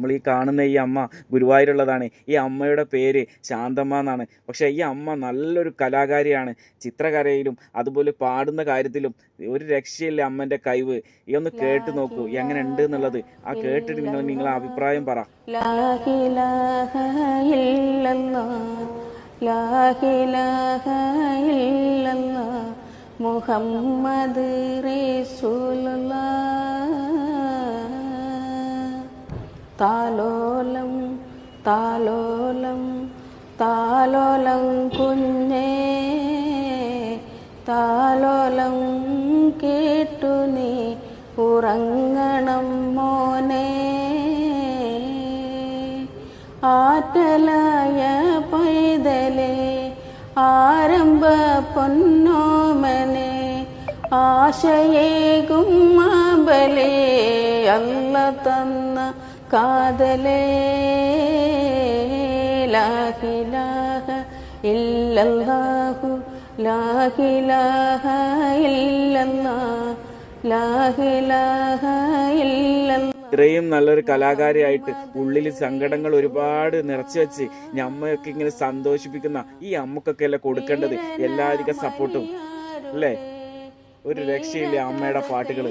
നമ്മൾ ഈ കാണുന്ന ഈ അമ്മ ഗുരുവായൂരുള്ളതാണ്. ഈ അമ്മയുടെ പേര് ശാന്തമ്മ എന്നാണ്. പക്ഷേ ഈ അമ്മ നല്ലൊരു കലാകാരിയാണ്. ചിത്രകരയിലും അതുപോലെ പാടുന്ന കാര്യത്തിലും ഒരു രക്ഷയില്ല അമ്മന്റെ കഴിവ്. ഈ ഒന്ന് കേട്ട് നോക്കൂ എങ്ങനെ ഉണ്ട് എന്നുള്ളത്. ആ കേട്ടിട്ട് നിങ്ങൾ നിങ്ങളെ അഭിപ്രായം പറ. മുഹമ്മദ് റസൂലുള്ള. താലോലം താലോലം താലോലം കുഞ്ഞേ താലോലം കേട്ടു നീ ഉറങ്ങണം മോനെ. ആറ്റലായ പൈതലേ ആരംഭ പൊന്നോമനെ ആശയേകും മാബലേ അല്ല തന്ന കാതലേ ലാഹിലാഹ ഇല്ലല്ലാഹു ലാഹിലാഹ ഇത്രയും നല്ലൊരു കലാകാരിയായിട്ട് ഉള്ളിൽ സങ്കടങ്ങൾ ഒരുപാട് നിറച്ചു വെച്ച് ഞമ്മയൊക്കെ ഇങ്ങനെ സന്തോഷിപ്പിക്കുന്ന ഈ അമ്മക്കൊക്കെ അല്ലേ കൊടുക്കേണ്ടത്? എല്ലാവരും സപ്പോർട്ടും അല്ലേ? ഒരു രക്ഷയില്ല അമ്മയുടെ പാട്ടുകൾ